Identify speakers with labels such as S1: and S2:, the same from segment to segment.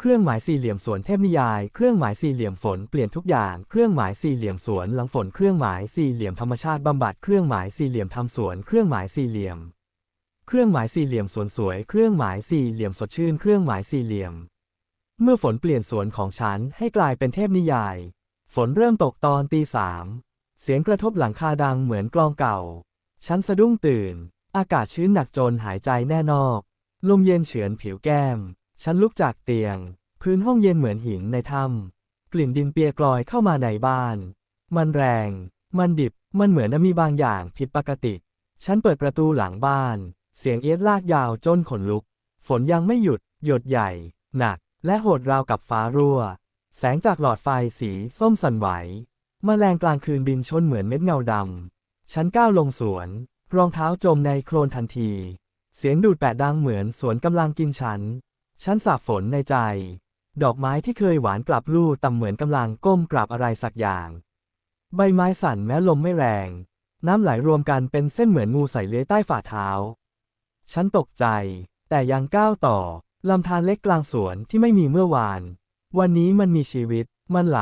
S1: เครื่องหมายสี่เหลี่ยมสวนเทพนิยาย เครื่องหมายสี่เหลี่ยมฝนเปลี่ยนทุกอย่าง เครื่องหมายสี่เหลี่ยมสวนหลังฝน เครื่องหมายสี่เหลี่ยมธรรมชาติบำบัด เครื่องหมายสี่เหลี่ยมทำสวน เครื่องหมายสี่เหลี่ยม เครื่องหมายสี่เหลี่ยมสวนสวย เครื่องหมายสี่เหลี่ยมสดชื่น เครื่องหมายสี่เหลี่ยม เมื่อฝนเปลี่ยนสวนของฉันให้กลายเป็นเทพนิยาย ฝนเริ่มตกตอนตีสาม เสียงกระทบหลังคาดังเหมือนกลองเก่า ฉันสะดุ้งตื่น อากาศชื้นหนักจนหายใจแน่นอก ลมเย็นเฉือนผิวแก้ม ฉันลุกจากเตียง พื้นห้องเย็นเหมือนหินในถ้ำกลิ่นดินเปียกลอยเข้ามาในบ้าน มันแรง มันดิบ มันเหมือนมีบางอย่างผิดปกติ ฉันเปิดประตูหลังบ้าน เสียงเอียดลากยาวจนขนลุก ฝนยังไม่หยุด หยดใหญ่ หนัก และโหดราวกับฟ้ารั่ว แสงจากหลอดไฟสีส้มสั่นไหวแมลงกลางคืนบินชนเหมือนเม็ดเงาดำ ฉันก้าวลงสวน รองเท้าจมในโคลนทันที เสียงดูดแปดดังเหมือนสวนกำลังกินฉัน ฉันสาบฝนในใจ ดอกไม้ที่เคยหวานกลับลู่ต่ำเหมือนกำลังก้มกราบอะไรสักอย่าง ใบไม้สั่นแม้ลมไม่แรง น้ำไหลรวมกันเป็นเส้นเหมือนงูใส่เลื้อยใต้ฝ่าเท้า ฉันตกใจ แต่ยังก้าวต่อลำธารเล็กกลางสวนที่ไม่มีเมื่อวาน วันนี้มันมีชีวิต มันไหล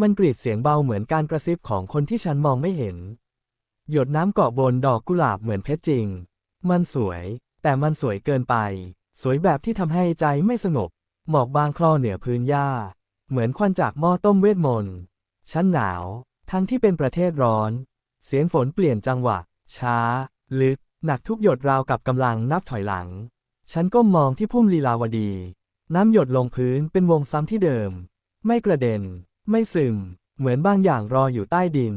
S1: มันกรีดเสียงเบาเหมือนการกระซิบของคนที่ฉันมองไม่เห็น หยดน้ำเกาะบนดอกกุหลาบเหมือนเพชรจริง มันสวย แต่มันสวยเกินไป สวยแบบที่ทำให้ใจไม่สงบ หมอกบางคลอเหนือพื้นหญ้า เหมือนควันจากหม้อต้มเวทมนต์ฉันหนาว ทั้งที่เป็นประเทศร้อน เสียงฝนเปลี่ยนจังหวะ ช้า ลึก หนักทุกหยดราวกับกำลังนับถอยหลัง ฉันก้มมองที่พุ่มลีลาวดี น้ำหยดลงพื้นเป็นวงซ้ำที่เดิม ไม่กระเด็น ไม่ซึม เหมือนบางอย่างรออยู่ใต้ดิน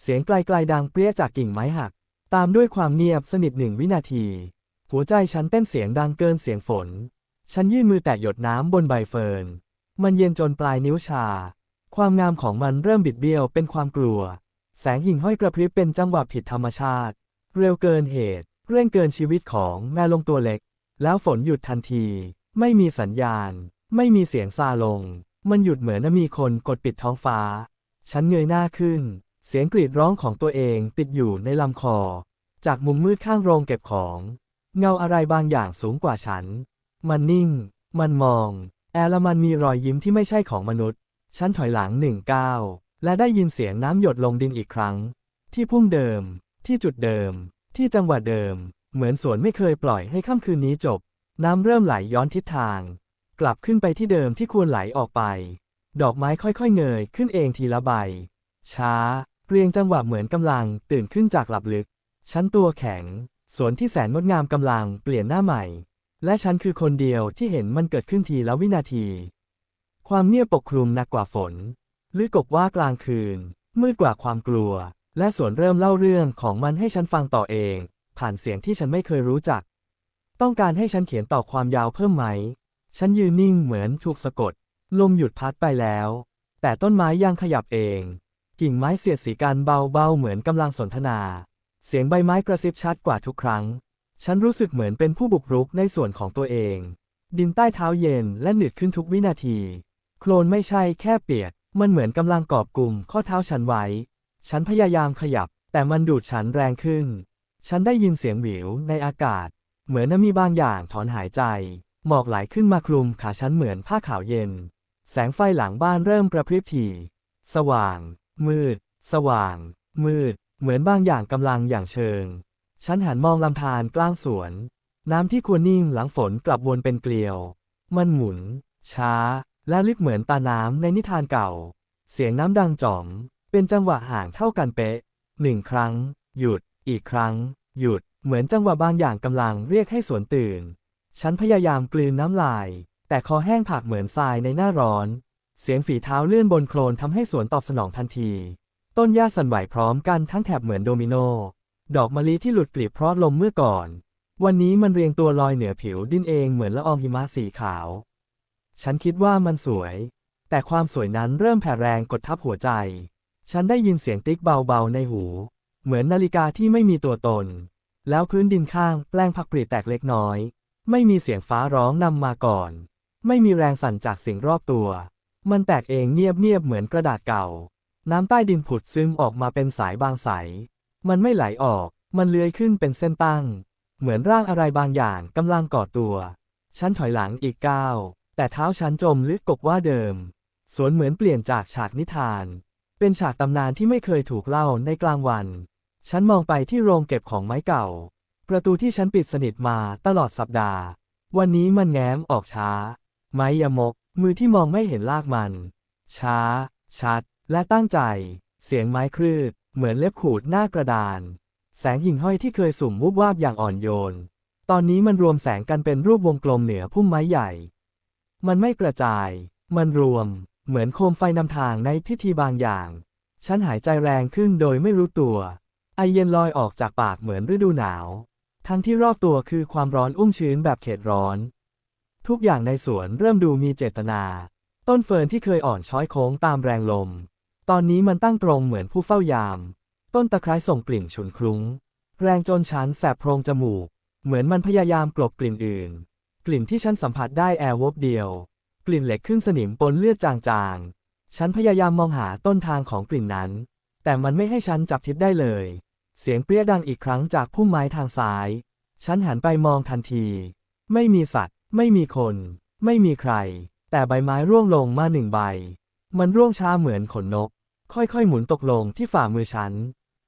S1: เสียงไกลๆดังเปรี้ยจากกิ่งไม้หัก ตามด้วยความเงียบสนิทหนึ่งวินาที หัวใจฉันเต้นเสียงดังเกินเสียงฝน ฉันยื่นมือแตะหยดน้ำบนใบเฟิร์น มันเย็นจนปลายนิ้วชา ความงามของมันเริ่มบิดเบี้ยวเป็นความกลัว แสงหิ่งห้อยกระพริบเป็นจังหวะผิดธรรมชาติ เร็วเกินเหตุ เร่งเกินชีวิตของแม่ลงตัวเล็ก แล้วฝนหยุดทันที ไม่มีสัญญาณ ไม่มีเสียงซาลง มันหยุดเหมือนมีคนกดปิดท้องฟ้า ฉันเงยหน้าขึ้น เสียงกรีดร้องของตัวเองติดอยู่ในลำคอ จากมุมมืดข้างโรงเก็บของ เงาอะไรบางอย่างสูงกว่าฉัน มันนิ่ง มันมอง แอลมันมีรอยยิ้มที่ไม่ใช่ของมนุษย์ ฉันถอยหลังหนึ่งก้าวและได้ยินเสียงน้ำหยดลงดินอีกครั้ง ที่พุ่มเดิม ที่จุดเดิม ที่จังหวะเดิม เหมือนสวนไม่เคยปล่อยให้ค่ำคืนนี้จบ น้ำเริ่มไหลย้อนทิศทาง กลับขึ้นไปที่เดิมที่ควรไหลออกไป ดอกไม้ค่อยๆเงยขึ้นเองทีละใบ ช้า เรียงจังหวะเหมือนกำลังตื่นขึ้นจากหลับลึก ฉันตัวแข็ง สวนที่แสนงดงามกำลังเปลี่ยนหน้าใหม่ และฉันคือคนเดียวที่เห็นมันเกิดขึ้นทีละวินาที ความเงียบปกคลุมหนักกว่าฝนลึกกบว่ากลางคืน มืดกว่าความกลัว และสวนเริ่มเล่าเรื่องของมันให้ฉันฟังต่อเอง ผ่านเสียงที่ฉันไม่เคยรู้จัก ต้องการให้ฉันเขียนต่อความยาวเพิ่มไหม ฉันยืนนิ่งเหมือนถูกสะกด ลมหยุดพัดไปแล้ว แต่ต้นไม้ยังขยับเอง กิ่งไม้เสียดสีกันเบาๆเหมือนกำลังสนทนา เสียงใบไม้กระซิบชัดกว่าทุกครั้ง ฉันรู้สึกเหมือนเป็นผู้บุกรุกในส่วนของตัวเอง ดินใต้เท้าเย็นและหนืดขึ้นทุกวินาที โคลนไม่ใช่แค่เปียก มันเหมือนกำลังกอบกลุ่มข้อเท้าฉันไว้ ฉันพยายามขยับ แต่มันดูดฉันแรงขึ้น ฉันได้ยินเสียงหวิวในอากาศ เหมือนมีบางอย่างถอนหายใจ หมอกไหลขึ้นมาคลุมขาฉันเหมือนผ้าขาวเย็น แสงไฟหลังบ้านเริ่มกระพริบถี่ สว่าง มืด สว่าง มืด เหมือนบางอย่างกำลังอย่างเชิง ฉันหันมองลำธารกลางสวน น้ำที่ควรนิ่งหลังฝนกลับวนเป็นเกลียว มันหมุน ช้า และลึกเหมือนตาน้ำในนิทานเก่า เสียงน้ำดังจ่อมเป็นจังหวะห่างเท่ากันเป๊ะหนึ่งครั้ง หยุด อีกครั้ง หยุด เหมือนจังหวะบางอย่างกำลังเรียกให้สวนตื่น ฉันพยายามกลืนน้ำลาย แต่คอแห้งผากเหมือนทรายในหน้าร้อน เสียงฝีเท้าเลื่อนบนโคลนทำให้สวนตอบสนองทันที ต้นหญ้าสั่นไหวพร้อมกันทั้งแถบเหมือนโดมิโน ดอกมะลิที่หลุดกลีบเพราะลมเมื่อก่อน วันนี้มันเรียงตัวลอยเหนือผิวดินเองเหมือนละอองหิมะสีขาว ฉันคิดว่ามันสวย แต่ความสวยนั้นเริ่มแผ่แรงกดทับหัวใจ ฉันได้ยินเสียงติ๊กเบาๆในหู เหมือนนาฬิกาที่ไม่มีตัวตน แล้วพื้นดินข้างแปลงผักปรีแตกเล็กน้อย ไม่มีเสียงฟ้าร้องนำมาก่อน ไม่มีแรงสั่นจากสิ่งรอบตัว มันแตกเองเงียบๆเหมือนกระดาษเก่า น้ำใต้ดินผุดซึมออกมาเป็นสายบางใสมันไม่ไหลออก มันเลื้อยขึ้นเป็นเส้นตั้ง เหมือนร่างอะไรบางอย่างกำลังก่อตัว ฉันถอยหลังอีกก้าว แต่เท้าฉันจมลึกกกว่าเดิม สวนเหมือนเปลี่ยนจากฉากนิทาน เป็นฉากตำนานที่ไม่เคยถูกเล่าในกลางวัน ฉันมองไปที่โรงเก็บของไม้เก่า ประตูที่ฉันปิดสนิทมาตลอดสัปดาห์ วันนี้มันแง้มออกช้า ไม้ยมก มือที่มองไม่เห็นลากมัน ช้า ชัด และตั้งใจ เสียงไม้ครืด เหมือนเล็บขูดหน้ากระดาน แสงหิ่งห้อยที่เคยสุ่มวูบวาบอย่างอ่อนโยน ตอนนี้มันรวมแสงกันเป็นรูปวงกลมเหนือพุ่มไม้ใหญ่ มันไม่กระจาย มันรวม เหมือนโคมไฟนำทางในพิธีบางอย่าง ฉันหายใจแรงขึ้นโดยไม่รู้ตัว ไอเย็นลอยออกจากปากเหมือนฤดูหนาว ทั้งที่รอบตัวคือความร้อนอุ้มชื้นแบบเขตร้อน ทุกอย่างในสวนเริ่มดูมีเจตนา ต้นเฟิร์นที่เคยอ่อนช้อยโค้งตามแรงลม ตอนนี้มันตั้งตรงเหมือนผู้เฝ้ายาม ต้นตะไคร้ส่งกลิ่นฉุนคลุ้ง แรงจนฉันแสบโพรงจมูก เหมือนมันพยายามกลบกลิ่นอื่น กลิ่นที่ฉันสัมผัสได้แอร์วบเดียว กลิ่นเหล็กขึ้นสนิมปนเลือดจางๆ ฉันพยายามมองหาต้นทางของกลิ่นนั้น แต่มันไม่ให้ฉันจับทิศได้เลย เสียงเปรี้ยดังอีกครั้งจากพุ่มไม้ทางซ้าย ฉันหันไปมองทันที ไม่มีสัตว์ ไม่มีคน ไม่มีใคร แต่ใบไม้ร่วงลงมาหนึ่งใบ มันร่วงช้าเหมือนขนนก ค่อยๆ หมุนตกลงที่ฝ่ามือฉัน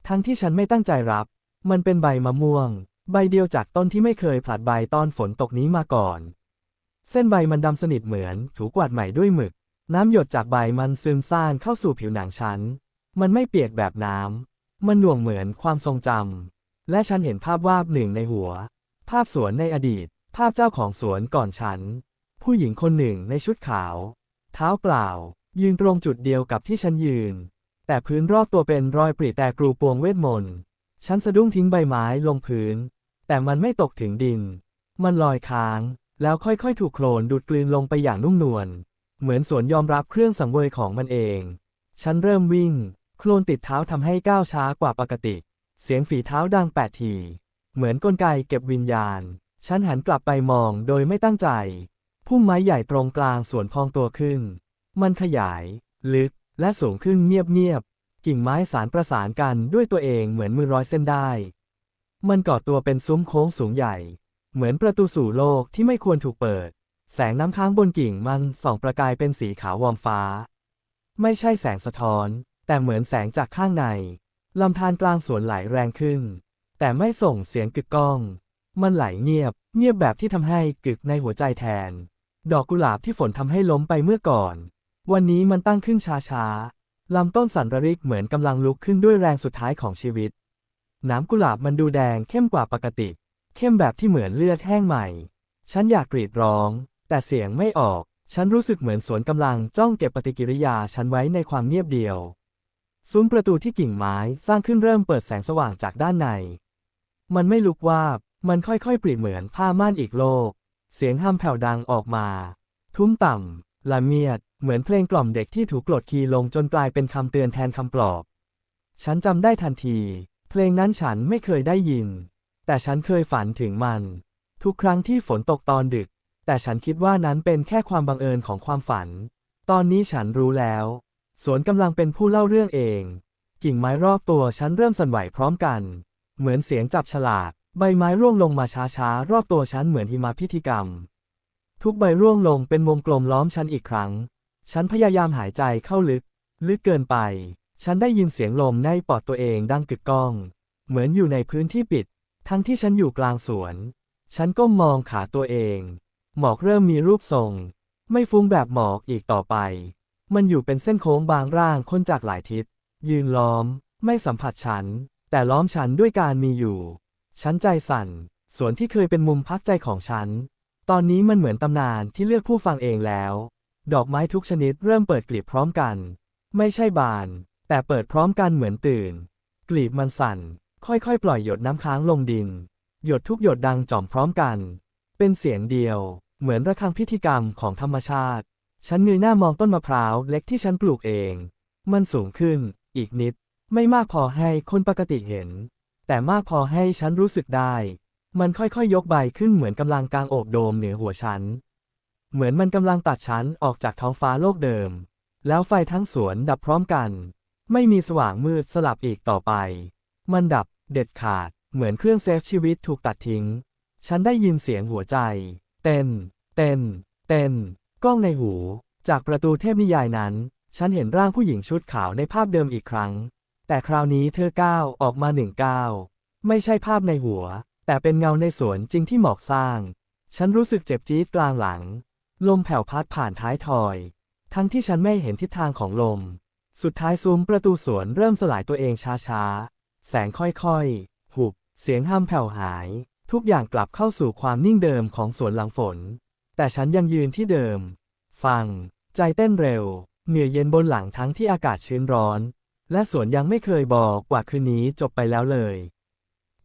S1: ทั้งที่ฉันไม่ตั้งใจรับ มันเป็นใบมะม่วง ใบเดียวจากต้นที่ไม่เคยผลัดใบตอนฝนตกนี้มาก่อน เส้นใบมันดำสนิทเหมือนถูกวาดใหม่ด้วยหมึก น้ำหยดจากใบมันซึมซ่านเข้าสู่ผิวหนังฉัน มันไม่เปียกแบบน้ำ มันหน่วงเหมือนความทรงจำ และฉันเห็นภาพวาดหนึ่งในหัว ภาพสวนในอดีต ภาพเจ้าของสวนก่อนฉัน ผู้หญิงคนหนึ่งในชุดขาว เท้าเปล่า ยืนตรงจุดเดียวกับที่ฉันยืน แต่พื้นรอบตัวเป็นรอยปริแต่กรูปวงเวทมนต์ ฉันสะดุ้งทิ้งใบไม้ลงพื้น แต่มันไม่ตกถึงดิน มันลอยค้าง แล้วค่อยๆ ถูกโคลนดูดกลืนลงไปอย่างนุ่มนวล เหมือนสวนยอมรับเครื่องสังเวยของมันเอง ฉันเริ่มวิ่ง โคลนติดเท้าทำให้ก้าวช้ากว่าปกติ เสียงฝีเท้าดังแปดที เหมือนกลไกเก็บวิญญาณ ฉันหันกลับไปมองโดยไม่ตั้งใจ พุ่มไม้ใหญ่ตรงกลางสวนพองตัวขึ้น มันขยาย ลึก และสูงขึ้นเงียบๆ กิ่งไม้สารประสานกันด้วยตัวเองเหมือนมือร้อยเส้นได้ มันก่อตัวเป็นซุ้มโค้งสูงใหญ่ เหมือนประตูสู่โลกที่ไม่ควรถูกเปิด แสงน้ำค้างบนกิ่งมันส่องประกายเป็นสีขาววอมฟ้า ไม่ใช่แสงสะท้อน แต่เหมือนแสงจากข้างในลำธารกลางสวนไหลแรงขึ้น แต่ไม่ส่งเสียงกึกก้อง มันไหลเงียบ เงียบแบบที่ทำให้กึกในหัวใจแทน ดอกกุหลาบที่ฝนทำให้ล้มไปเมื่อก่อน วันนี้มันตั้งขึ้นช้าๆลำต้นสันระริกเหมือนกำลังลุกขึ้นด้วยแรงสุดท้ายของชีวิต น้ำกุหลาบมันดูแดงเข้มกว่าปกติ เข้มแบบที่เหมือนเลือดแห้งใหม่ ฉันอยากกรีดร้อง แต่เสียงไม่ออก ฉันรู้สึกเหมือนสวนกำลังจ้องเก็บปฏิกิริยาฉันไว้ในความเงียบเดียวซุ้มประตูที่กิ่งไม้สร้างขึ้นเริ่มเปิดแสงสว่างจากด้านใน มันไม่ลุกวาบ มันค่อยๆปริเหมือนผ้าม่านอีกโลก เสียงห้ามแผ่วดังออกมา ทุ้มต่ำ ละเมียด เหมือนเพลงกล่อมเด็กที่ถูกกดคีย์ลงจนกลายเป็นคำเตือนแทนคำปลอบ ฉันจำได้ทันที เพลงนั้นฉันไม่เคยได้ยิน แต่ฉันเคยฝันถึงมัน ทุกครั้งที่ฝนตกตอนดึก แต่ฉันคิดว่านั้นเป็นแค่ความบังเอิญของความฝัน ตอนนี้ฉันรู้แล้ว สวนกำลังเป็นผู้เล่าเรื่องเอง กิ่งไม้รอบตัวฉันเริ่มสั่นไหวพร้อมกัน เหมือนเสียงจับฉลาก ใบไม้ร่วงลงมาช้าๆ รอบตัวฉันเหมือนหิมะพิธีกรรม ทุกใบร่วงลงเป็นวงกลมล้อมฉันอีกครั้ง ฉันพยายามหายใจเข้าลึก ลึกเกินไป ฉันได้ยินเสียงลมในปอดตัวเองดังกึกก้อง เหมือนอยู่ในพื้นที่ปิด ทั้งที่ฉันอยู่กลางสวน ฉันก้มมองขาตัวเอง หมอกเริ่มมีรูปทรง ไม่ฟุ้งแบบหมอกอีกต่อไป มันอยู่เป็นเส้นโค้งบางร่างคนจากหลายทิศ ยืนล้อม ไม่สัมผัสฉัน แต่ล้อมฉันด้วยการมีอยู่ ฉันใจสั่น สวนที่เคยเป็นมุมพักใจของฉัน ตอนนี้มันเหมือนตำนานที่เลือกผู้ฟังเองแล้ว ดอกไม้ทุกชนิดเริ่มเปิดกลีบพร้อมกัน ไม่ใช่บาน แต่เปิดพร้อมกันเหมือนตื่น กลีบมันสั่น ค่อยๆ ปล่อยหยดน้ำค้างลงดิน หยดทุกหยดดังจ่อมพร้อมกัน เป็นเสียงเดียว เหมือนระฆังพิธีกรรมของธรรมชาติ ฉันเงยหน้ามองต้นมะพร้าวเล็กที่ฉันปลูกเอง มันสูงขึ้น อีกนิด ไม่มากพอให้คนปกติเห็น แต่มากพอให้ฉันรู้สึกได้ มันค่อยๆยกใบขึ้นเหมือนกำลังกางโอบโดมเหนือหัวฉัน เหมือนมันกำลังตัดฉันออกจากท้องฟ้าโลกเดิม แล้วไฟทั้งสวนดับพร้อมกัน ไม่มีสว่างมืดสลับอีกต่อไป มันดับเด็ดขาด เหมือนเครื่องเซฟชีวิตถูกตัดทิ้ง ฉันได้ยินเสียงหัวใจ เต้น เต้น เต้นก้องในหู จากประตูเทพนิยายนั้น ฉันเห็นร่างผู้หญิงชุดขาวในภาพเดิมอีกครั้ง แต่คราวนี้เธอก้าวออกมาหนึ่งก้าว ไม่ใช่ภาพในหัว แต่เป็นเงาในสวนจริงที่หมอกสร้าง ฉันรู้สึกเจ็บจี๊ดกลางหลัง ลมแผ่วพัดผ่านท้ายทอย ทั้งที่ฉันไม่เห็นทิศทางของลม สุดท้ายซุ้มประตูสวนเริ่มสลายตัวเองช้าๆ แสงค่อยๆ หุบ เสียงห้ามแผ่วหาย ทุกอย่างกลับเข้าสู่ความนิ่งเดิมของสวนหลังฝน แต่ฉันยังยืนที่เดิม ฟัง ใจเต้นเร็ว เหงื่อเย็นบนหลังทั้งที่อากาศชื้นร้อน และสวนยังไม่เคยบอกว่าคืนนี้จบไปแล้วเลย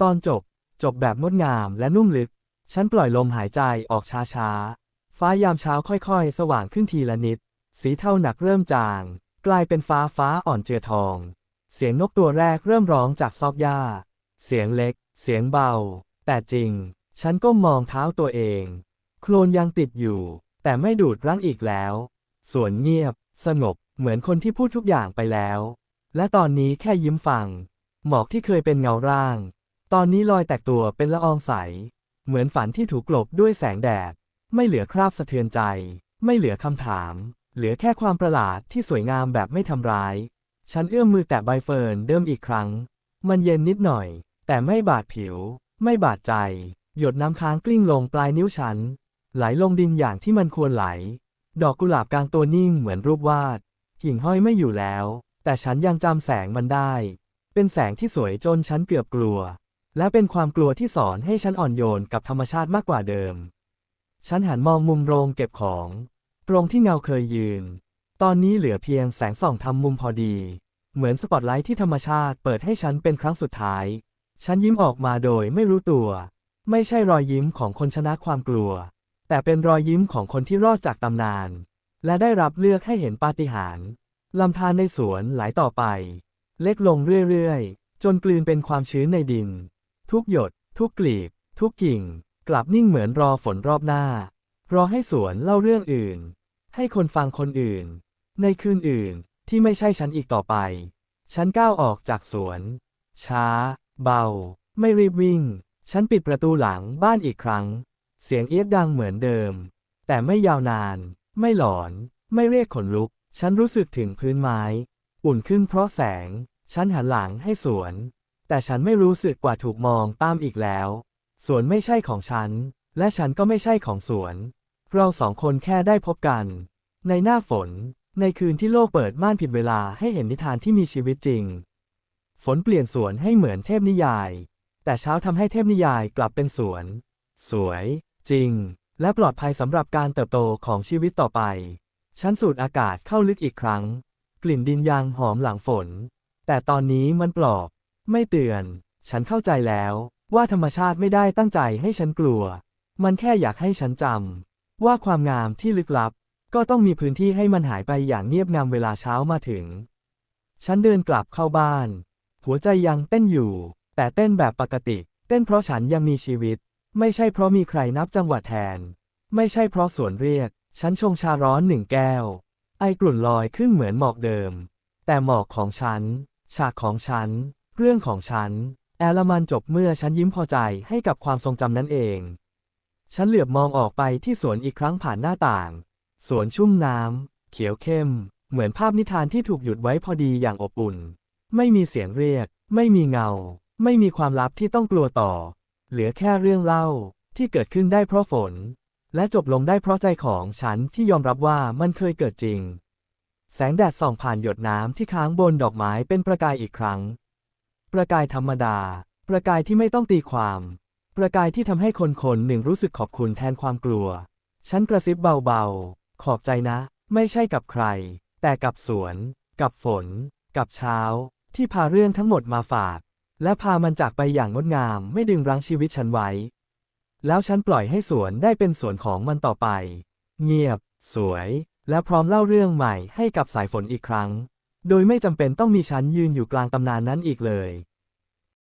S1: ตอนจบ จบแบบงดงามและนุ่มลึก ฉันปล่อยลมหายใจออกช้าๆ ฟ้ายามเช้าค่อยๆ สว่างขึ้นทีละนิด สีเทาหนักเริ่มจาง กลายเป็นฟ้าฟ้าอ่อนเจือทอง เสียงนกตัวแรกเริ่มร้องจากซอกหญ้า เสียงเล็ก เสียงเบา แต่จริง ฉันก็มองเท้าตัวเอง โคลนยังติดอยู่ แต่ไม่ดูดรั้งอีกแล้ว สวนเงียบ สงบ เหมือนคนที่พูดทุกอย่างไปแล้ว และตอนนี้แค่ยิ้มฟัง หมอกที่เคยเป็นเงาร่าง ตอนนี้ลอยแตกตัวเป็นละอองใส เหมือนฝันที่ถูกกลบด้วยแสงแดด ไม่เหลือคราบสะเทือนใจ ไม่เหลือคำถาม เหลือแค่ความประหลาดที่สวยงามแบบไม่ทำร้าย ฉันเอื้อมมือแตะใบเฟิร์นเดิมอีกครั้ง มันเย็นนิดหน่อย แต่ไม่บาดผิว ไม่บาดใจ หยดน้ำค้างกลิ้งลงปลายนิ้วฉัน ไหลลงดินอย่างที่มันควรไหล ดอกกุหลาบกลางตัวนิ่งเหมือนรูปวาด หิ่งห้อยไม่อยู่แล้ว แต่ฉันยังจำแสงมันได้ เป็นแสงที่สวยจนฉันเกือบกลัว และเป็นความกลัวที่สอนให้ฉันอ่อนโยนกับธรรมชาติมากกว่าเดิม ฉันหันมองมุมโรงเก็บของตรงที่เงาเคยยืน ตอนนี้เหลือเพียงแสงส่องทำมุมพอดี เหมือนสปอตไลท์ที่ธรรมชาติเปิดให้ฉันเป็นครั้งสุดท้าย ฉันยิ้มออกมาโดยไม่รู้ตัว ไม่ใช่รอยยิ้มของคนชนะความกลัว แต่เป็นรอยยิ้มของคนที่รอดจากตำนาน และได้รับเลือกให้เห็นปาฏิหาริย์ลำธารในสวนไหลต่อไป เล็กลงเรื่อยๆ จนกลืนเป็นความชื้นในดิน ทุกหยด ทุกกลีบ ทุกกิ่ง กลับนิ่งเหมือนรอฝนรอบหน้า รอให้สวนเล่าเรื่องอื่น ให้คนฟังคนอื่น ในคืนอื่นที่ไม่ใช่ฉันอีกต่อไป ฉันก้าวออกจากสวน ช้า เบา ไม่รีบวิ่ง ฉันปิดประตูหลังบ้านอีกครั้ง เสียงเอียดดังเหมือนเดิม แต่ไม่ยาวนาน ไม่หลอน ไม่เรียกขนลุก ฉันรู้สึกถึงพื้นไม้ อุ่นขึ้นเพราะแสง ฉันหันหลังให้สวน แต่ฉันไม่รู้สึกกว่าถูกมองตามอีกแล้ว สวนไม่ใช่ของฉัน และฉันก็ไม่ใช่ของสวน เราสองคนแค่ได้พบกัน ในหน้าฝน ในคืนที่โลกเปิดม่านผิดเวลาให้เห็นนิทานที่มีชีวิตจริง ฝนเปลี่ยนสวนให้เหมือนเทพนิยาย แต่เช้าทำให้เทพนิยายกลับเป็นสวน สวย จริง และปลอดภัยสำหรับการเติบโตของชีวิตต่อไป ฉันสูดอากาศเข้าลึกอีกครั้ง กลิ่นดินยางหอมหลังฝน แต่ตอนนี้มันปลอบ ไม่เตือน ฉันเข้าใจแล้วว่าธรรมชาติไม่ได้ตั้งใจให้ฉันกลัว มันแค่อยากให้ฉันจำว่าความงามที่ลึกลับ ก็ต้องมีพื้นที่ให้มันหายไปอย่างเงียบงามเวลาเช้ามาถึง ฉันเดินกลับเข้าบ้าน หัวใจยังเต้นอยู่ แต่เต้นแบบปกติ เต้นเพราะฉันยังมีชีวิต ไม่ใช่เพราะมีใครนับจังหวะแทน ไม่ใช่เพราะสวนเรียก ฉันชงชาร้อนหนึ่งแก้ว ไอกลุ่นลอยขึ้นเหมือนหมอกเดิม แต่หมอกของฉัน ฉากของฉัน เรื่องของฉัน แอลมันจบเมื่อฉันยิ้มพอใจให้กับความทรงจำนั้นเอง ฉันเหลือบมองออกไปที่สวนอีกครั้งผ่านหน้าต่าง สวนชุ่มน้ำเขียวเข้ม เหมือนภาพนิทานที่ถูกหยุดไว้พอดีอย่างอบอุ่น ไม่มีเสียงเรียก ไม่มีเงา ไม่มีความลับที่ต้องกลัวต่อ เหลือแค่เรื่องเล่าที่เกิดขึ้นได้เพราะฝน และจบลงได้เพราะใจของฉันที่ยอมรับว่ามันเคยเกิดจริง แสงแดดส่องผ่านหยดน้ำที่ค้างบนดอกไม้เป็นประกายอีกครั้ง ประกายธรรมดา ประกายที่ไม่ต้องตีความ ประกายที่ทำให้คนคนหนึ่งรู้สึกขอบคุณแทนความกลัว ฉันกระซิบเบาๆ ขอบใจนะ ไม่ใช่กับใคร แต่กับสวน กับฝน กับเช้า ที่พาเรื่องทั้งหมดมาฝาก และพามันจากไปอย่างงดงามไม่ดึงรั้งชีวิตฉันไว้ แล้วฉันปล่อยให้สวนได้เป็นสวนของมันต่อไป เงียบ สวย และพร้อมเล่าเรื่องใหม่ให้กับสายฝนอีกครั้ง โดยไม่จำเป็นต้องมีฉันยืนอยู่กลางตำนานนั้นอีกเลย